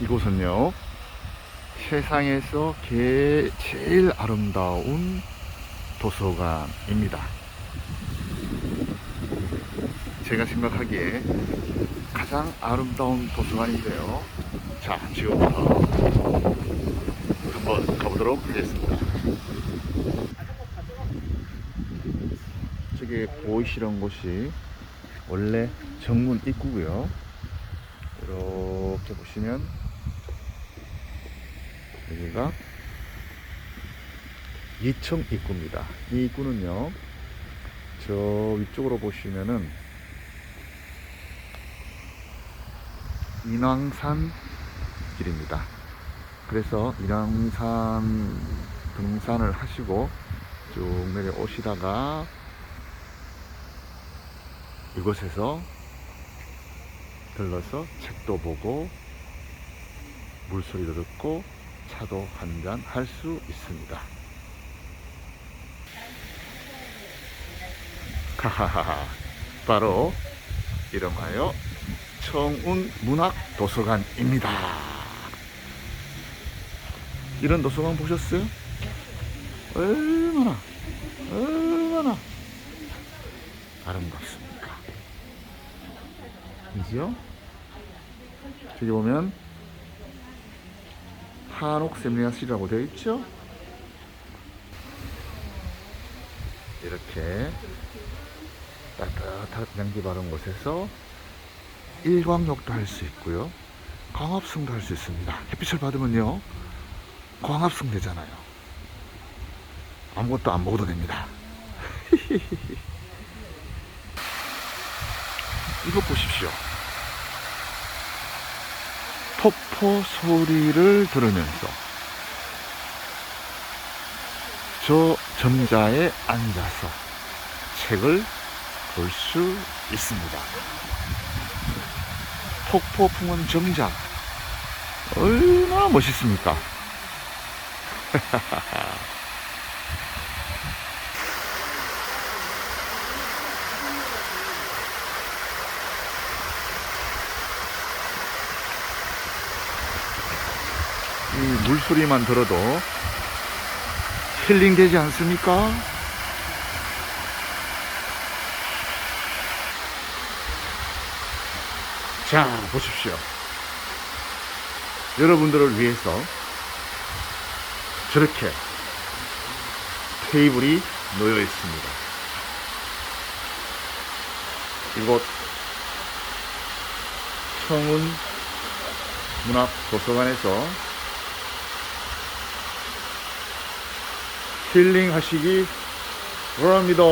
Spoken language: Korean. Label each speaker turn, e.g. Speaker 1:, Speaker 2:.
Speaker 1: 이곳은요 세상에서 게- 제일 아름다운 도서관입니다. 제가 생각하기에 가장 아름다운 도서관인데요. 자, 지금부터 한번 가보도록 하겠습니다. 저기 보이시는 곳이 원래 정문 입구고요. 이렇게 보시면 여기가 2층 입구입니다. 이 입구는요, 저 위쪽으로 보시면은 인왕산 길입니다. 그래서 인왕산 등산을 하시고 쭉 내려오시다가 이곳에서 들러서 책도 보고 물소리도 듣고 차도 한잔 할 수 있습니다. 하하하하 바로 이름하여 청운 문학 도서관입니다. 이런 도서관 보셨어요? 얼마나 얼마나 아름답습니까? 이지요? 저기 보면 한옥 세미나실이라고 되어 있죠? 이렇게 따뜻한 양기 바른 곳에서 일광욕도 할 수 있고요. 광합성도 할 수 있습니다. 햇빛을 받으면요. 광합성 되잖아요. 아무것도 안 먹어도 됩니다. 이거 보십시오. 폭포 소리를 들으면서 저 점자에 앉아서 책을 볼 수 있습니다. 폭포 풍은 정자 얼마나 멋있습니까? 이 물소리만 들어도 힐링되지 않습니까? 자, 보십시오. 여러분들을 위해서 저렇게 테이블이 놓여 있습니다. 이곳 청운 문학 도서관에서 힐링 하시기 바랍니다.